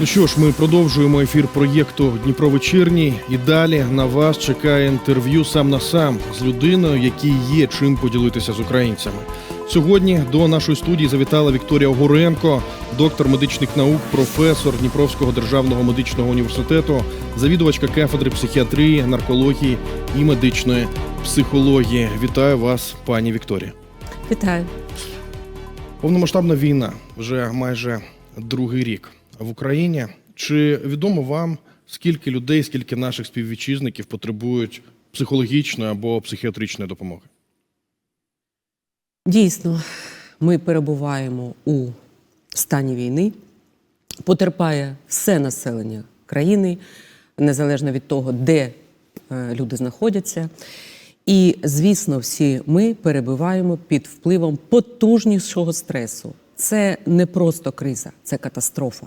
Ну що ж, ми продовжуємо ефір проєкту Дніпро вечірній. І далі на вас чекає інтерв'ю сам на сам з людиною, якій є чим поділитися з українцями. Сьогодні до нашої студії завітала Вікторія Огуренко, доктор медичних наук, професор Дніпровського державного медичного університету, завідувачка кафедри психіатрії, наркології і медичної психології. Вітаю вас, пані Вікторія. Вітаю. Повномасштабна війна вже майже другий рік в Україні. Чи відомо вам, скільки людей, скільки наших співвітчизників потребують психологічної або психіатричної допомоги? Дійсно, ми перебуваємо у стані війни. Потерпає все населення країни, незалежно від того, де е, люди знаходяться. І, звісно, всі ми перебуваємо під впливом потужнішого стресу. Це не просто криза, це катастрофа.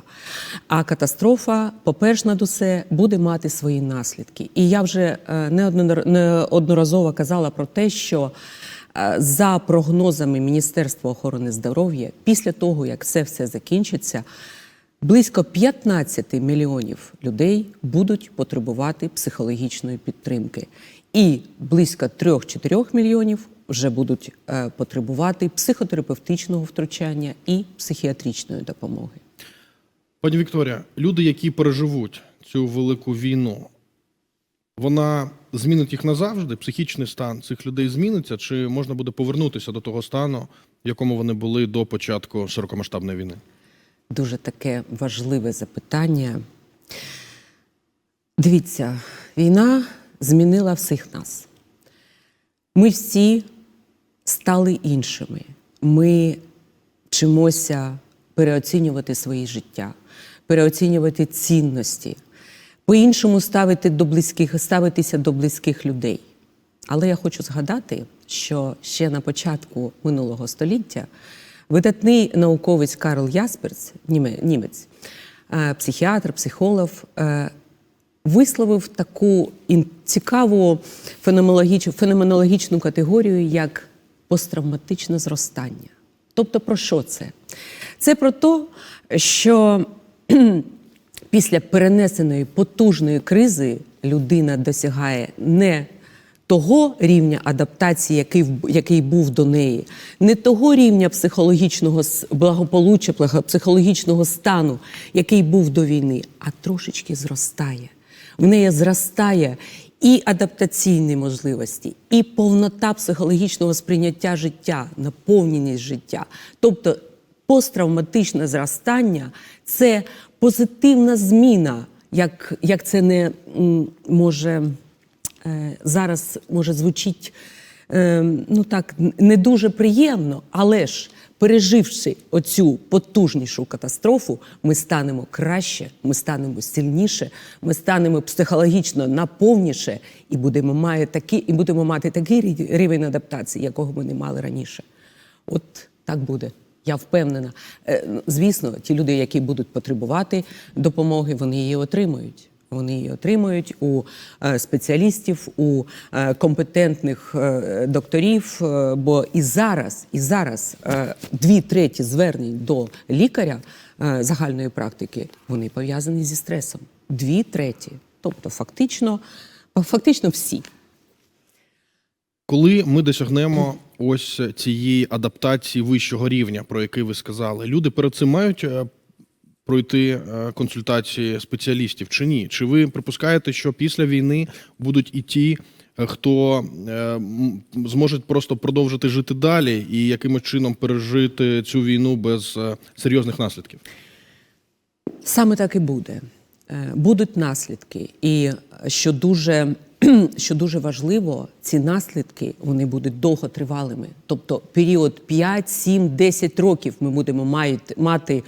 А катастрофа, по-перше, над усе, буде мати свої наслідки. І я вже е, неоднор- неодноразово казала про те, що е, за прогнозами Міністерства охорони здоров'я, після того, як це все закінчиться, близько 15 мільйонів людей будуть потребувати психологічної підтримки. І близько 3-4 мільйонів вже будуть е, потребувати психотерапевтичного втручання і психіатричної допомоги. Пані Вікторія, люди, які переживуть цю велику війну, вона змінить їх назавжди? Психічний стан цих людей зміниться, чи можна буде повернутися до того стану, в якому вони були до початку широкомасштабної війни? Дуже таке важливе запитання. Дивіться, війна змінила всіх нас. Ми всі стали іншими. Ми вчимося переоцінювати свої життя, переоцінювати цінності, по-іншому ставити до близьких, ставитися до близьких людей. Але я хочу згадати, що ще на початку минулого століття видатний науковець Карл Ясперс, німець, е, психіатр, психолог, е, висловив таку цікаву феноменологічну категорію як посттравматичне зростання. Тобто, про що це? Це про те, що після перенесеної потужної кризи людина досягає не того рівня адаптації, який, який був до неї, не того рівня психологічного благополуччя, психологічного стану, який був до війни, а трошечки зростає. В неї зростає і адаптаційні можливості, і повнота психологічного сприйняття життя, наповненість життя. Тобто посттравматичне зростання це позитивна зміна, як, як це не може е, зараз може звучить е, ну так не дуже приємно, але ж переживши оцю потужнішу катастрофу, ми станемо краще, ми станемо сильніше, ми станемо психологічно наповніше і будемо мати такий, і будемо мати такий рівень адаптації, якого ми не мали раніше. От так буде. Я впевнена. Е, Звісно, ті люди, які будуть потребувати допомоги, вони її отримують. Вони її отримують у е, спеціалістів, у е, компетентних е, докторів. Бо і зараз, і зараз дві треті звернень до лікаря загальної практики вони пов'язані зі стресом. Дві треті. Тобто, фактично, фактично всі. Коли ми досягнемо ось цієї адаптації вищого рівня, про який ви сказали, люди перед цим мають пройти е, консультації спеціалістів чи ні? Чи ви припускаєте, що після війни будуть і ті, е, хто е, м, зможуть просто продовжити жити далі і якимось чином пережити цю війну без серйозних наслідків? Саме так і буде. Будуть наслідки. І що дуже, що дуже важливо, ці наслідки вони будуть довготривалими. Тобто період 5, 7, 10 років ми будемо мати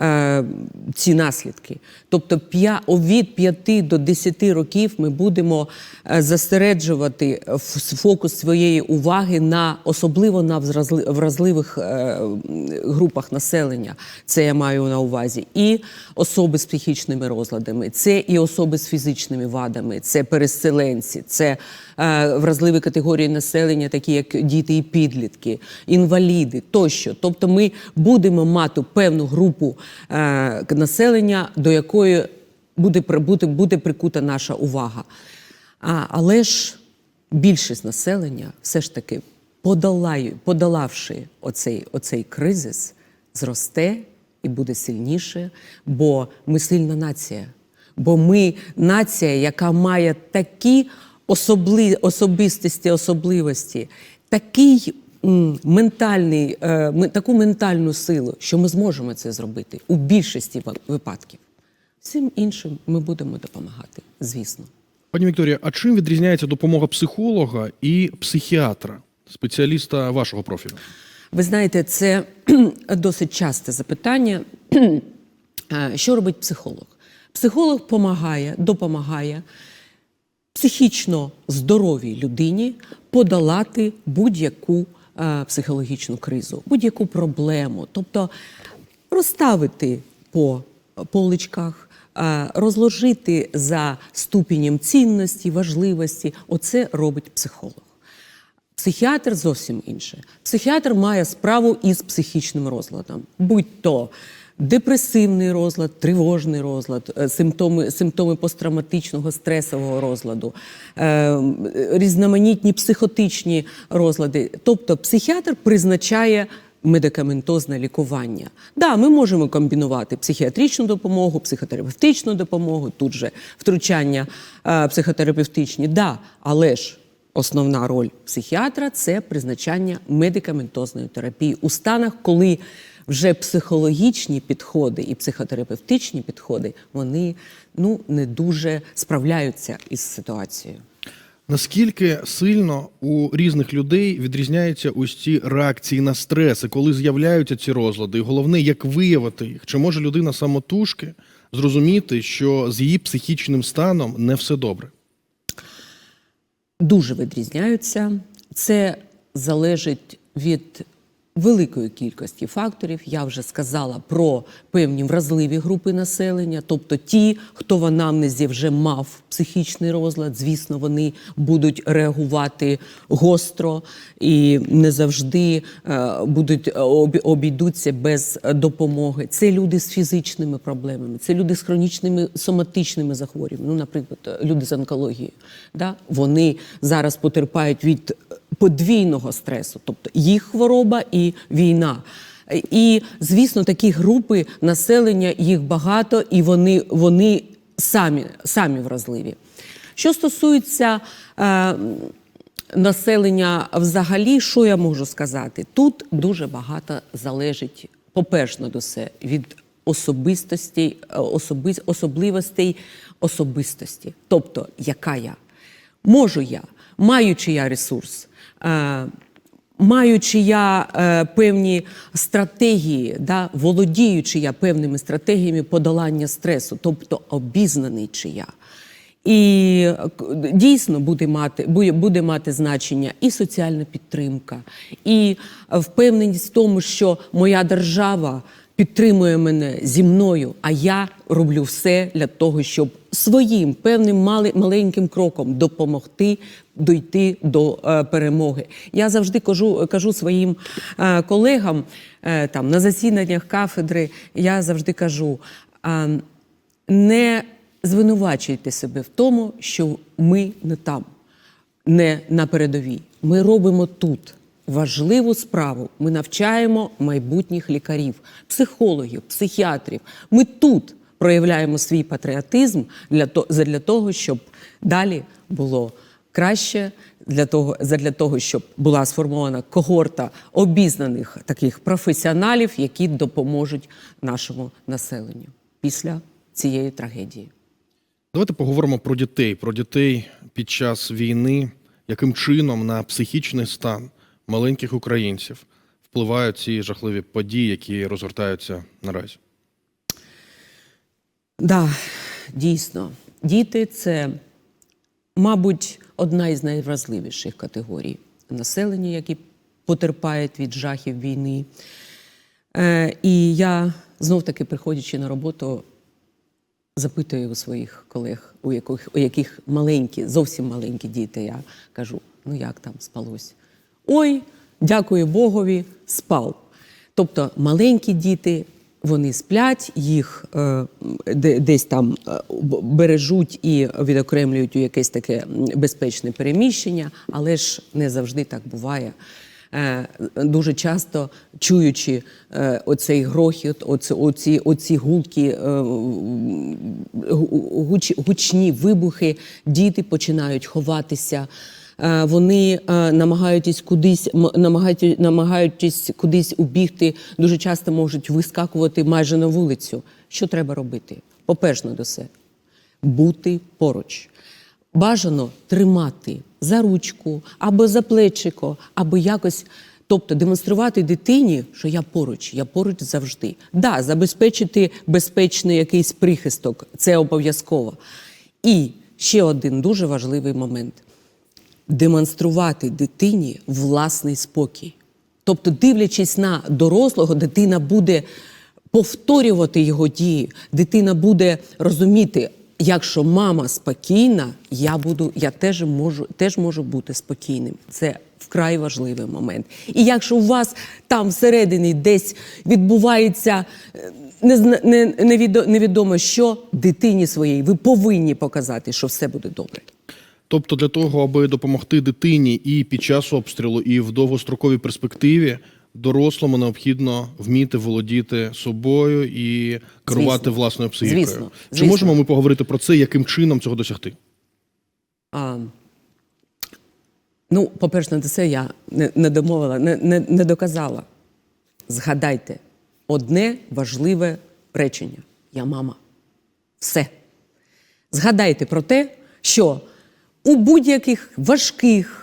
е, ці наслідки. Тобто п'я- від 5 до 10 років ми будемо е, зосереджувати ф- фокус своєї уваги на особливо на вразли- вразливих е, групах населення. Це я маю на увазі. І особи з психічними розладами, це і особи з фізичними вадами, це переселенці, це е, вразливі категорії населення, такі як діти і підлітки, інваліди тощо. Тобто ми будемо мати певну групу е, населення, до якої буде, буде, буде прикута наша увага. А, але ж більшість населення все ж таки подолаю, подолавши оцей, оцей кризис, зросте і буде сильніше, бо ми сильна нація. Бо ми нація, яка має такі особли, особистості, особливості, такий ментальний, е, таку ментальну силу, що ми зможемо це зробити у більшості випадків. Всім іншим ми будемо допомагати, звісно. Пані Вікторія, а чим відрізняється допомога психолога і психіатра, спеціаліста вашого профілю? Ви знаєте, це досить часте запитання. Що робить психолог? Психолог допомагає, допомагає психічно здоровій людині подолати будь-яку психологічну кризу, будь-яку проблему, тобто розставити по поличках, е, розложити за ступенем цінності, важливості. Оце робить психолог. Психіатр зовсім інше. Психіатр має справу із психічним розладом, будь то депресивний розлад, тривожний розлад, е, симптоми, симптоми посттравматичного стресового розладу, е, різноманітні психотичні розлади. Тобто психіатр призначає медикаментозне лікування. Да, ми можемо комбінувати психіатричну допомогу, психотерапевтичну допомогу, тут же втручання е, психотерапевтичні, да, але ж Основна роль психіатра це призначання медикаментозної терапії у станах, коли вже психологічні підходи і психотерапевтичні підходи вони ну не дуже справляються із ситуацією. Наскільки сильно у різних людей відрізняються ось ці реакції на стрес, коли з'являються ці розлади? І головне, як виявити їх? Чи може людина самотужки зрозуміти, що з її психічним станом не все добре? дуже відрізняються. Це залежить від великої кількості факторів. Я вже сказала про певні вразливі групи населення, тобто ті, хто в анамнезі вже мав психічний розлад, звісно, вони будуть реагувати гостро і не завжди е, будуть е, обійдуться без допомоги. Це люди з фізичними проблемами, це люди з хронічними соматичними захворюваннями. Ну, наприклад, е, люди з онкологією. Да? Вони зараз потерпають від подвійного стресу, тобто їх хвороба і війна. І, звісно, такі групи населення їх багато, і вони, вони самі, самі вразливі. Що стосується е, населення взагалі, що я можу сказати? Тут дуже багато залежить, по-перше, до все, від особистостей, особи, особливостей особистості. Тобто, яка я? Можу я, маючи я ресурс, маючи я е, певні стратегії, да, володіючи я певними стратегіями подолання стресу, тобто обізнаний чи я. І е, дійсно буде мати, буде, мати значення і соціальна підтримка, і е, впевненість в тому, що моя держава підтримує мене зі мною, а я роблю все для того, щоб своїм певним мали, маленьким кроком допомогти дойти до е, перемоги. Я завжди кажу, кажу своїм е, колегам е, там на засіданнях кафедри, я завжди кажу. А, не звинувачуйте себе в тому, що ми не там, не на передовій. Ми робимо тут важливу справу. Ми навчаємо майбутніх лікарів, психологів, психіатрів. Ми тут проявляємо свій патріотизм для для того щоб далі було краще. Для того, задля того, щоб була сформована когорта обізнаних таких професіоналів, які допоможуть нашому населенню після цієї трагедії. Давайте поговоримо про дітей, про дітей під час війни, яким чином на психічний стан маленьких українців впливають ці жахливі події, які розгортаються наразі. Да, дійсно, діти це, мабуть, одна із найвразливіших категорій населення, які потерпають від жахів війни. Е, і я знов таки, приходячи на роботу, запитую у своїх колег, у яких, у яких маленькі, зовсім маленькі діти, я кажу: ну як там спалось? Ой, дякую Богові, спав. Тобто маленькі діти вони сплять, їх е, десь там е, бережуть і відокремлюють у якесь таке безпечне переміщення, але ж не завжди так буває. Е, Дуже часто чуючи оцей грохіт, оці, оці, оці гулки, гуч, гучні вибухи, діти починають ховатися. Е, Вони е, намагаються кудись намагають- намагаючись кудись убігти, дуже часто можуть вискакувати майже на вулицю. Що треба робити? Поперш до все бути поруч. Бажано тримати за ручку або за плечико, або якось. Тобто демонструвати дитині, що я поруч, я поруч завжди. Да, забезпечити безпечний якийсь прихисток це обов'язково. І ще один дуже важливий момент демонструвати дитині власний спокій. Тобто, дивлячись на дорослого, дитина буде повторювати його дії, дитина буде розуміти, якщо мама спокійна, я буду, я теж можу, теж можу бути спокійним. Це вкрай важливий момент. І якщо у вас там всередині десь відбувається е, не, не, невідо- невідомо що дитині своїй, ви повинні показати, що все буде добре. Тобто, для того, аби допомогти дитині і під час обстрілу, і в довгостроковій перспективі, дорослому необхідно вміти володіти собою і керувати Звісно. власною психікою. Звісно. Чи Звісно. можемо ми поговорити про це, яким чином цього досягти? А, ну, по-перше, на це я не, не домовила, не, не, не доказала. Згадайте одне важливе речення: я мама. Все. Згадайте про те, що у будь-яких важких,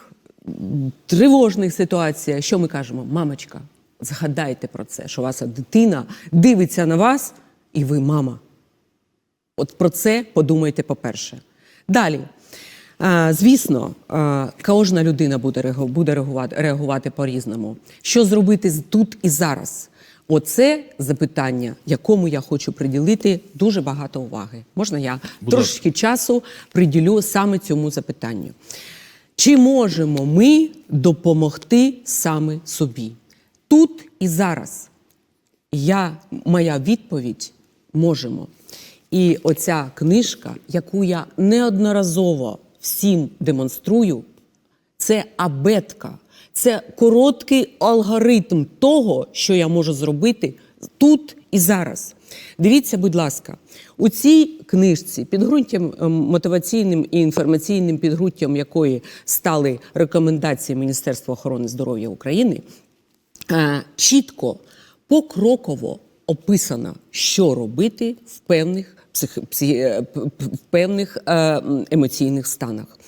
тривожних ситуаціях, що ми кажемо, мамочка, згадайте про це, що ваша дитина дивиться на вас, і ви мама. От про це подумайте по-перше. Далі. Звісно, кожна людина буде, реагу- буде реагувати, реагувати по-різному. Що зробити тут і зараз? Оце запитання, якому я хочу приділити дуже багато уваги. Можна я Будь трошечки часу приділю саме цьому запитанню. Чи можемо ми допомогти саме собі? Тут і зараз я, моя відповідь можемо. І оця книжка, яку я неодноразово всім демонструю, це абетка, це короткий алгоритм того, що я можу зробити тут і зараз. Дивіться, будь ласка, у цій книжці підґрунтям ем, мотиваційним і інформаційним підґрунтям якої стали рекомендації Міністерства охорони здоров'я України, е, чітко, покроково описано, що робити в певних, е, в певних е, емоційних станах.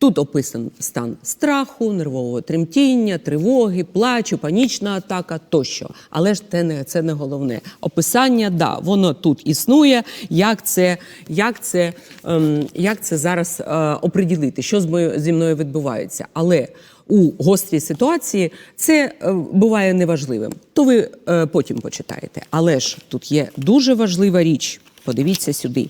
Тут описан стан страху, нервового тремтіння, тривоги, плачу, панічна атака тощо. Але ж це не, це не головне. Описання, да, воно тут існує. Як це, як це, ем, як це зараз е, оприділити, що з мою, зі мною відбувається. Але у гострій ситуації це е, буває неважливим. То ви е, потім почитаєте. Але ж тут є дуже важлива річ. Подивіться сюди.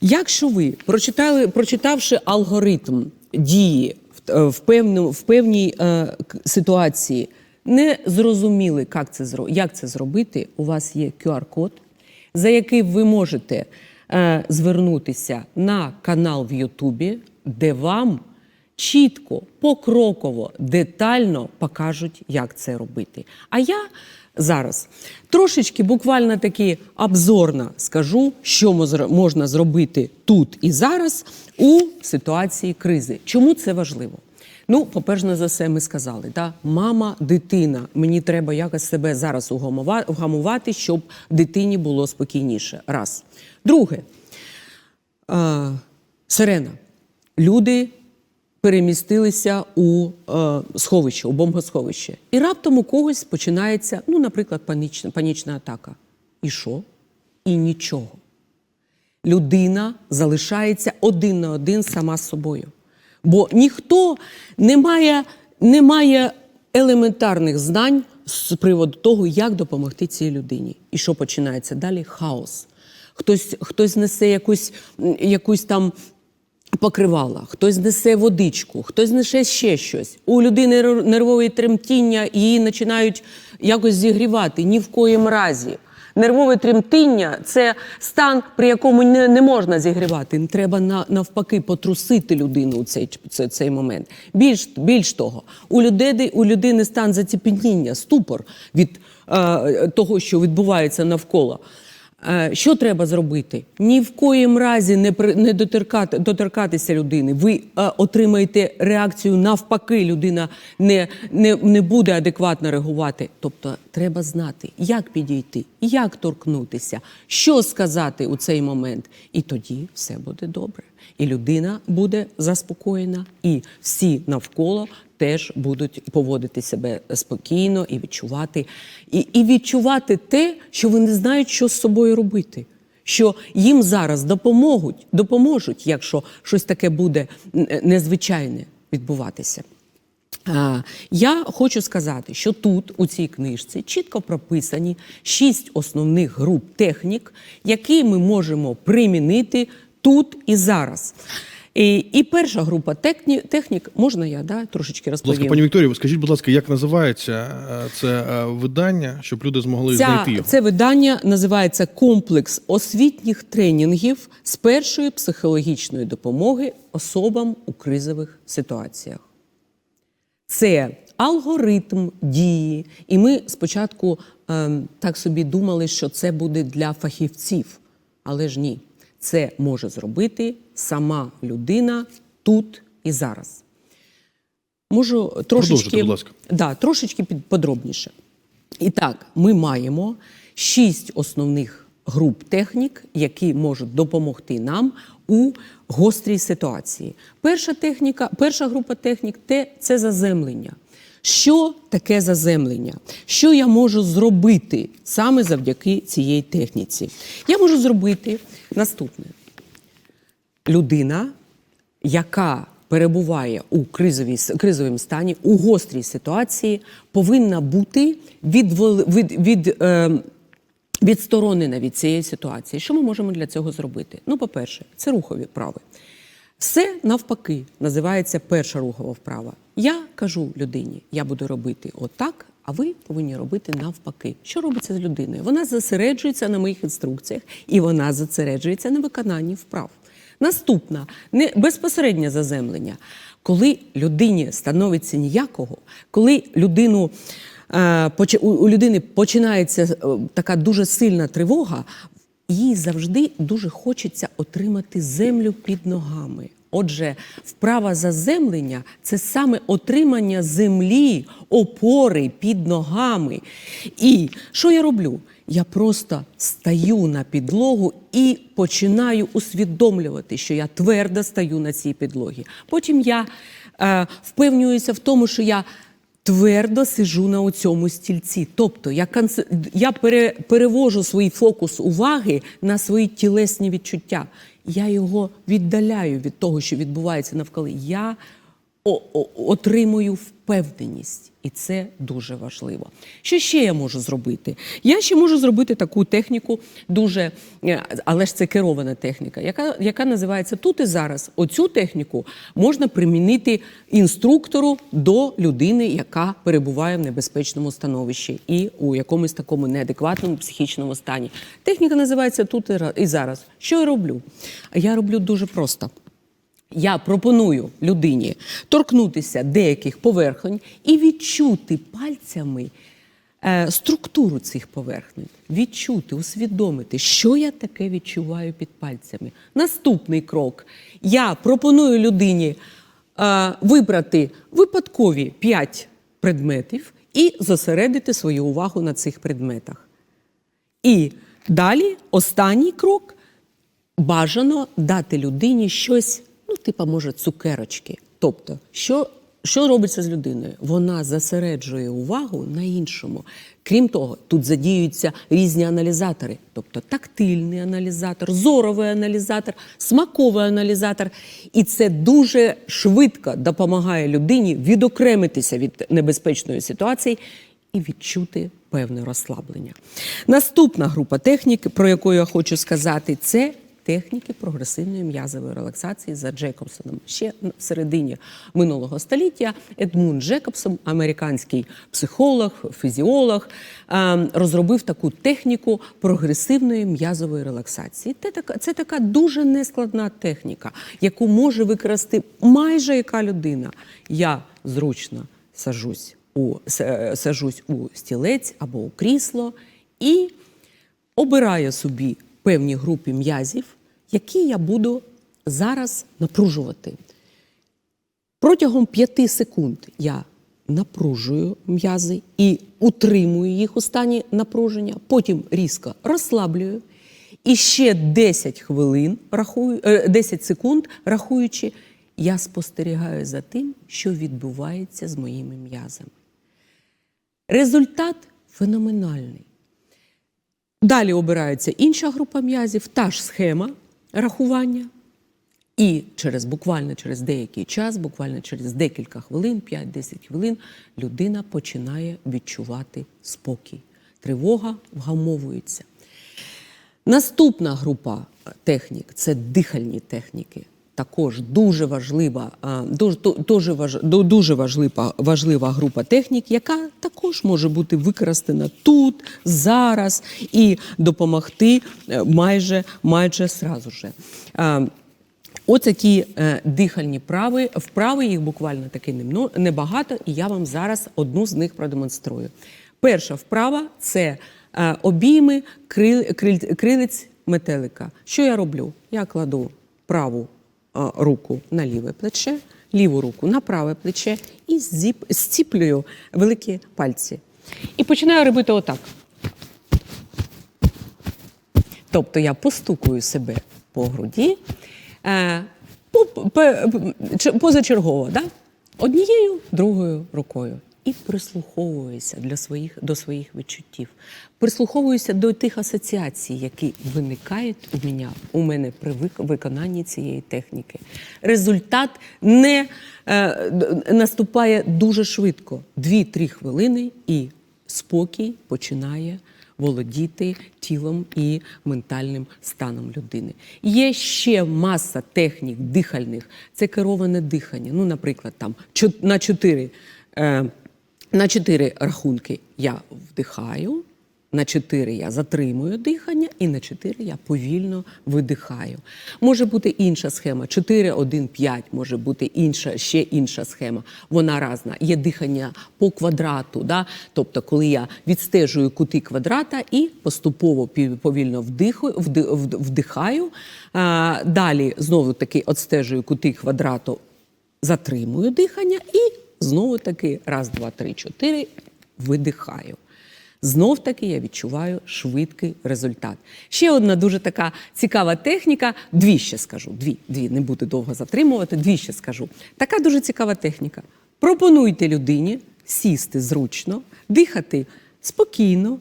Якщо ви прочитали, прочитавши алгоритм дії в, е, в, певну, в певній е, ситуації, не зрозуміли, як це, як це зробити, у вас є QR-код, за який ви можете е, звернутися на канал в Ютубі, де вам чітко, покроково, детально покажуть, як це робити. А я зараз трошечки буквально таки обзорно скажу, що можна зробити тут і зараз у ситуації кризи. Чому це важливо? Ну, по-перше, за все, ми сказали, да? мама, дитина, мені треба якось себе зараз вгамувати, щоб дитині було спокійніше. Раз. Друге, е, сирена. Люди перемістилися у е, сховище, у бомбосховище. І раптом у когось починається, ну, наприклад, панічна, панічна атака. І що? І нічого. Людина залишається один на один сама з собою. Бо ніхто не має, не має елементарних знань з приводу того, як допомогти цій людині. І що починається далі? Хаос. Хтось, хтось несе якусь, якусь там покривала, хтось несе водичку, хтось несе ще щось. У людини нер- нервове тремтіння її починають якось зігрівати. Ні в коїм разі. Нервове тремтіння це стан, при якому не, не можна зігрівати. Треба на, навпаки потрусити людину у цей, цей, цей момент. Більш, більш того, у людини, у людини стан заціпеніння, ступор від е, того, що відбувається навколо. Е, Що треба зробити? Ні в коїм разі не, при- не доторкати, доторкатися людини. Ви е, отримаєте реакцію навпаки, людина не, не, не буде адекватно реагувати. Тобто треба знати, як підійти, як торкнутися, що сказати у цей момент. І тоді все буде добре. І людина буде заспокоєна, і всі навколо теж будуть поводити себе спокійно і відчувати, і, і відчувати те, що вони знають, що з собою робити. Що їм зараз допоможуть, допоможуть, якщо щось таке буде незвичайне відбуватися. Я хочу сказати, що тут, у цій книжці, чітко прописані шість основних груп технік, які ми можемо примінити тут і зараз. І, і перша група техні, технік, можна я да, трошечки Будь ласка, пані Вікторію, скажіть, будь ласка, як називається е, це е, видання, щоб люди змогли Ця, знайти його? це видання називається Комплекс освітніх тренінгів з першої психологічної допомоги особам у кризових ситуаціях. Це алгоритм дії. І ми спочатку ем, так собі думали, що це буде для фахівців, але ж ні. Це може зробити сама людина тут і зараз. Можу трошечки, будь ласка. Да, трошечки подробніше. І так, ми маємо шість основних груп технік, які можуть допомогти нам у гострій ситуації. Перша техніка, перша група технік те- це заземлення. Що таке заземлення? Що я можу зробити саме завдяки цій техніці? Я можу зробити наступне людина, яка перебуває у кризовому стані, у гострій ситуації, повинна бути відвол, від, від, е, відсторонена від цієї ситуації. Що ми можемо для цього зробити? Ну, по-перше, це рухові вправи. Все навпаки називається перша рухова вправа. Я кажу людині, я буду робити отак, а ви повинні робити навпаки. Що робиться з людиною? Вона зосереджується на моїх інструкціях і вона зосереджується на виконанні вправ. Наступна не безпосереднє заземлення. Коли людині становиться ніякого, коли людину е, у- людини починається е, така дуже сильна тривога, їй завжди дуже хочеться отримати землю під ногами. Отже, вправа заземлення це саме отримання землі, опори під ногами. І що я роблю? Я просто стаю на підлогу і починаю усвідомлювати, що я твердо стаю на цій підлогі. Потім я е, впевнююся в тому, що я твердо сижу на цьому стільці. Тобто я, конце- я пере, перевожу свій фокус уваги на свої тілесні відчуття. Я його віддаляю від того, що відбувається навколо. Я отримую впевненість, і це дуже важливо. Що ще я можу зробити? Я ще можу зробити таку техніку, дуже, е, але ж це керована техніка, яка, яка називається тут і зараз. Оцю техніку можна примінити інструктору до людини, яка перебуває в небезпечному становищі і у якомусь такому неадекватному психічному стані. Техніка називається тут і ра- і зараз. Що я роблю? Я роблю дуже просто. Я пропоную людині торкнутися деяких поверхонь і відчути пальцями е, структуру цих поверхонь, відчути, усвідомити, що я таке відчуваю під пальцями. Наступний крок. Я пропоную людині е, вибрати випадкові 5 предметів і зосередити свою увагу на цих предметах. І далі останній крок бажано дати людині щось, ну, типа, може, цукерочки. Тобто, що, що робиться з людиною? Вона зосереджує увагу на іншому. Крім того, тут задіюються різні аналізатори, тобто тактильний аналізатор, зоровий аналізатор, смаковий аналізатор. І це дуже швидко допомагає людині відокремитися від небезпечної ситуації і відчути певне розслаблення. Наступна група технік, про яку я хочу сказати, це техніки прогресивної м'язової релаксації за Джекобсоном. Ще в середині минулого століття Едмунд Джекобсон, американський психолог, фізіолог, розробив таку техніку прогресивної м'язової релаксації. Це така, це така дуже нескладна техніка, яку може використати майже яка людина. Я зручно сажусь у, сажусь у стілець або у крісло і обираю собі певні групи м'язів, які я буду зараз напружувати. Протягом 5 секунд я напружую м'язи і утримую їх у стані напруження, потім різко розслаблюю. І ще 10 хвилин, рахую, е, 10 секунд, рахуючи, я спостерігаю за тим, що відбувається з моїми м'язами. Результат феноменальний. Далі обирається інша група м'язів, та ж схема рахування. І через буквально через деякий час, буквально через декілька хвилин, 5-10 хвилин, людина починає відчувати спокій. Тривога вгамовується. Наступна група технік це дихальні техніки. Також дуже важлива, дуже, дуже, дуже важлива, важлива група технік, яка також може бути використана тут, зараз і допомогти е, майже, майже сразу же. Оцякі е, дихальні прави, вправи, їх буквально таки небагато, і я вам зараз одну з них продемонструю. Перша вправа це е, обійми крил, криль- крилиць метелика. Що я роблю? Я кладу праву руку на ліве плече, ліву руку на праве плече і зціплюю великі пальці. І починаю робити отак. Тобто я постукую себе по груді е, позачергово, да? однією, другою рукою. І прислуховуюся для своїх, до своїх відчуттів. Прислуховуюся до тих асоціацій, які виникають у мене, у мене при вик- виконанні цієї техніки. Результат не е, наступає дуже швидко. 2-3 хвилини, і спокій починає володіти тілом і ментальним станом людини. Є ще маса технік дихальних. Це кероване дихання. Ну, наприклад, там на чотири, е, на чотири рахунки я вдихаю. На 4 я затримую дихання, і на 4 я повільно видихаю. Може бути інша схема. 4, 1, 5, може бути інша, ще інша схема. Вона різна. Є дихання по квадрату. Да? Тобто, коли я відстежую кути квадрата і поступово повільно вдихаю, вдихаю. Далі знову таки відстежую кути квадрату, затримую дихання і знову таки раз, два, три, чотири видихаю. Знов таки я відчуваю швидкий результат. Ще одна дуже така цікава техніка. Дві ще скажу. Дві, дві не буду довго затримувати. Дві ще скажу. Така дуже цікава техніка. Пропонуйте людині сісти зручно, дихати спокійно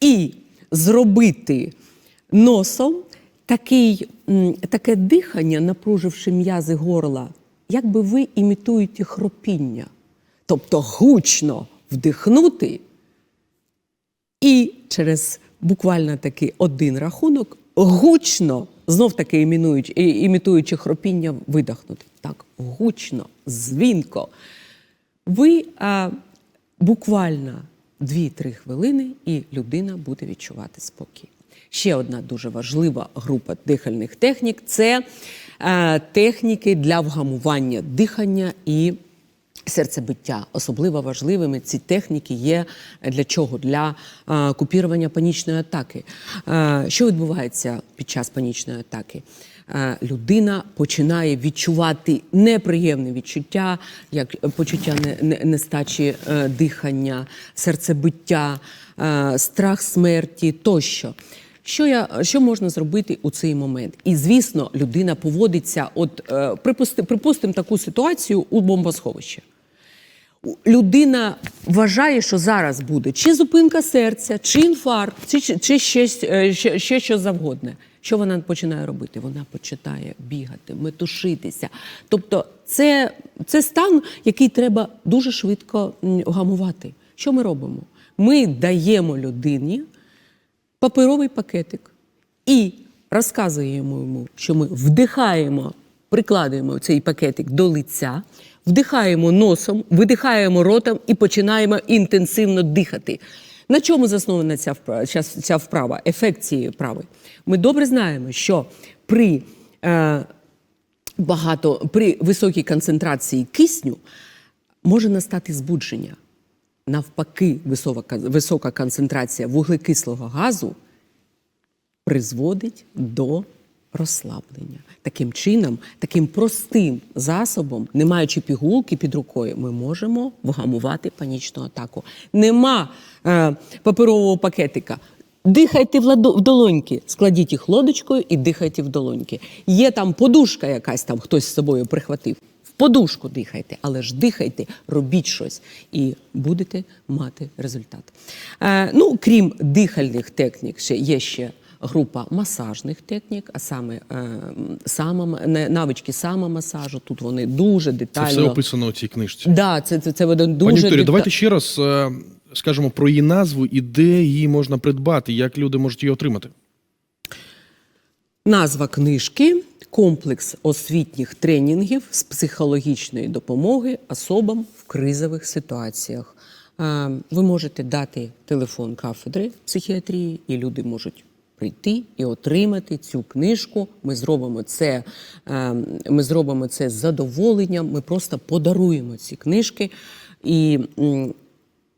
і зробити носом такий, таке дихання, напруживши м'язи горла, якби ви імітуєте хропіння. Тобто гучно вдихнути і через буквально таки один рахунок гучно, знов таки імінуючи, імітуючи хропіння, видихнути. Так, гучно, дзвінко. Ви а, буквально 2-3 хвилини, і людина буде відчувати спокій. Ще одна дуже важлива група дихальних технік це техніки для вгамування дихання і серцебиття. Особливо важливими ці техніки є для чого? Для е, купірування панічної атаки. Е, що відбувається під час панічної атаки? Е, людина починає відчувати неприємне відчуття, як почуття не- не- нестачі е, дихання, серцебиття, е, страх смерті тощо. Що я що можна зробити у цей момент? І звісно, людина поводиться. От е, припусти, припустимо таку ситуацію у бомбосховищі. Людина вважає, що зараз буде чи зупинка серця, чи інфаркт, чи, чи, ще, ще, ще що завгодне. Що вона починає робити? Вона починає бігати, метушитися. Тобто, це, це стан, який треба дуже швидко гамувати. Що ми робимо? Ми даємо людині паперовий пакетик і розказуємо йому, що ми вдихаємо, прикладуємо цей пакетик до лиця, вдихаємо носом, видихаємо ротом і починаємо інтенсивно дихати. На чому заснована ця вправа, ця вправа, ефект цієї вправи? Ми добре знаємо, що при е, багато при високій концентрації кисню може настати збудження. Навпаки, висока, висока концентрація вуглекислого газу призводить до розслаблення. Таким чином, таким простим засобом, не маючи пігулки під рукою, ми можемо вгамувати панічну атаку. Нема е, паперового пакетика. Дихайте в, долоньки, складіть їх лодочкою і дихайте в долоньки. Є там подушка якась там, хтось з собою прихватив. Подушку дихайте, але ж дихайте, робіть щось і будете мати результат. Е, ну, крім дихальних технік, ще є ще група масажних технік, а саме е, сама, навички самомасажу. Тут вони дуже Це детально. все описано у цій книжці. Да, це, це, це дуже Пані Вікторію, дета- давайте ще раз е, скажемо про її назву і де її можна придбати, як люди можуть її отримати. Назва книжки комплекс освітніх тренінгів з психологічної допомоги особам в кризових ситуаціях. Е, Ви можете дати телефон кафедри психіатрії, і люди можуть прийти і отримати цю книжку. Ми зробимо це, е, ми зробимо це з задоволенням. Ми просто подаруємо ці книжки. І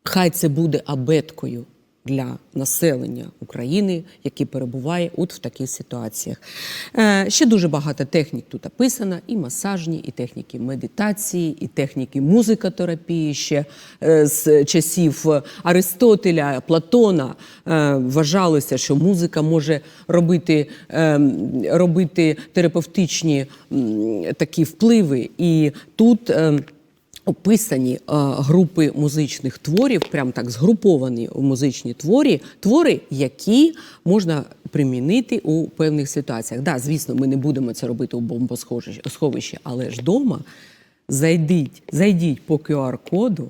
Хай це буде абеткою для населення України, яке перебуває от в таких ситуаціях. Е, ще дуже багато технік тут описано: і масажні, і техніки медитації, і техніки музикотерапії. Ще е, з часів Аристотеля, Платона е, вважалося, що музика може робити, робити терапевтичні такі впливи. І тут. Описані е, групи музичних творів, прям так згруповані музичні творі, твори, які можна примінити у певних ситуаціях. Да, звісно, ми не будемо це робити у бомбосховищі, але ж вдома зайдіть, зайдіть по QR-коду,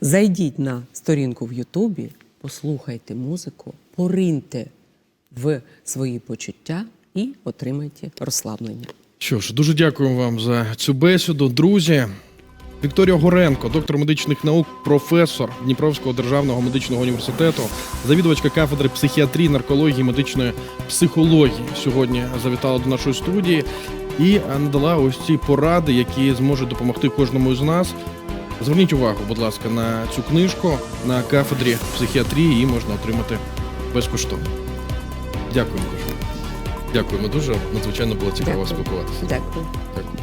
зайдіть на сторінку в Ютубі, послухайте музику, пориньте в свої почуття і отримайте розслаблення. Що ж, дуже дякуємо вам за цю бесіду, друзі. Вікторія Горенко, доктор медичних наук, професор Дніпровського державного медичного університету, завідувачка кафедри психіатрії, наркології, медичної психології. Сьогодні завітала до нашої студії і надала ось ці поради, які зможуть допомогти кожному з нас. Зверніть увагу, будь ласка, на цю книжку на кафедрі психіатрії її можна отримати безкоштовно. Дякуємо дуже. Дякуємо дуже. Надзвичайно було цікаво Дякую. спілкуватися. Дякую. Дякую.